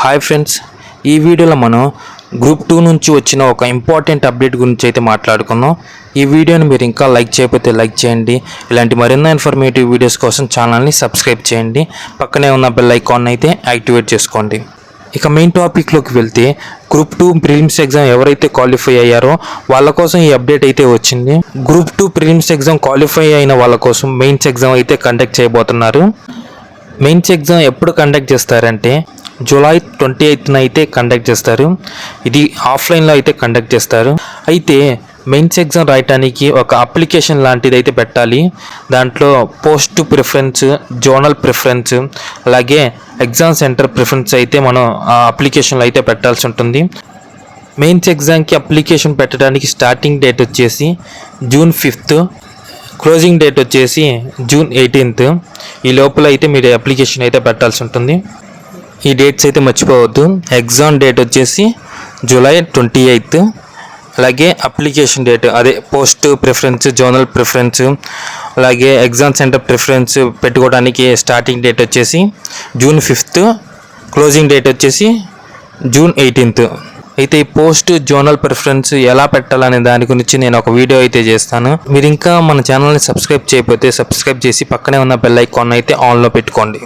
Hi friends ఈ వీడియోలో మనం గ్రూప్ టూ నుంచి వచ్చిన ఒక ఇంపార్టెంట్ అప్డేట్ గురించి అయితే మాట్లాడుకుందాం. ఈ వీడియోని మీరు ఇంకా లైక్ చేయకపోతే లైక్ చేయండి. ఇలాంటి మరిన్ని ఇన్ఫర్మేటివ్ వీడియోస్ కోసం ఛానల్ని సబ్స్క్రైబ్ చేయండి. పక్కనే ఉన్న బెల్ ఐకాన్ అయితే యాక్టివేట్ చేసుకోండి. ఇక మెయిన్ టాపిక్లోకి వెళ్తే గ్రూప్ టూ ప్రిలిమ్స్ ఎగ్జామ్ ఎవరైతే క్వాలిఫై అయ్యారో వాళ్ళ కోసం ఈ అప్డేట్ అయితే వచ్చింది. Group two prelims exam qualify అయిన వాళ్ళ కోసం మెయిన్స్ ఎగ్జామ్ అయితే కండక్ట్ చేయబోతున్నారు. మెయిన్స్ ఎగ్జామ్ ఎప్పుడు కండక్ట్ చేస్తారంటే జూలై ట్వంటీ ఎయిత్న అయితే కండక్ట్ చేస్తారు. ఇది ఆఫ్లైన్లో అయితే కండక్ట్ చేస్తారు. అయితే మెయిన్స్ ఎగ్జామ్ రాయటానికి ఒక అప్లికేషన్ లాంటిది అయితే పెట్టాలి. దాంట్లో పోస్ట్ ప్రిఫరెన్స్ జోనల్ ప్రిఫరెన్స్ అలాగే ఎగ్జామ్ సెంటర్ ప్రిఫరెన్స్ అయితే మనం ఆ అప్లికేషన్లో అయితే పెట్టాల్సి ఉంటుంది. మెయిన్స్ ఎగ్జామ్కి అప్లికేషన్ పెట్టడానికి స్టార్టింగ్ డేట్ వచ్చేసి జూన్ ఫిఫ్త్ క్లోజింగ్ డేట్ వచ్చేసి జూన్ ఎయిటీన్త్. ఈ లోపల అయితే మీరు అప్లికేషన్ అయితే పెట్టాల్సి ఉంటుంది. ఈ డేట్స్ అయితే మర్చిపోవద్దు. ఎగ్జామ్ డేట్ వచ్చేసి జూలై ట్వంటీ ఎయిత్ అలాగే అప్లికేషన్ డేట్ అదే పోస్ట్ ప్రిఫరెన్స్ జోనల్ ప్రిఫరెన్స్ అలాగే ఎగ్జామ్ సెంటర్ ప్రిఫరెన్స్ పెట్టుకోవడానికి స్టార్టింగ్ డేట్ వచ్చేసి జూన్ ఫిఫ్త్ క్లోజింగ్ డేట్ వచ్చేసి జూన్ ఎయిటీన్త్ అయితే ఈ పోస్ట్ జోనల్ ప్రిఫరెన్స్ ఎలా పెట్టాలనే దాని గురించి నేను ఒక వీడియో అయితే చేస్తాను. మీరు ఇంకా మన ఛానల్ని సబ్స్క్రైబ్ చేయకపోతే సబ్స్క్రైబ్ చేసి పక్కనే ఉన్న బెల్ ఐకాన్ అయితే ఆన్లో పెట్టుకోండి.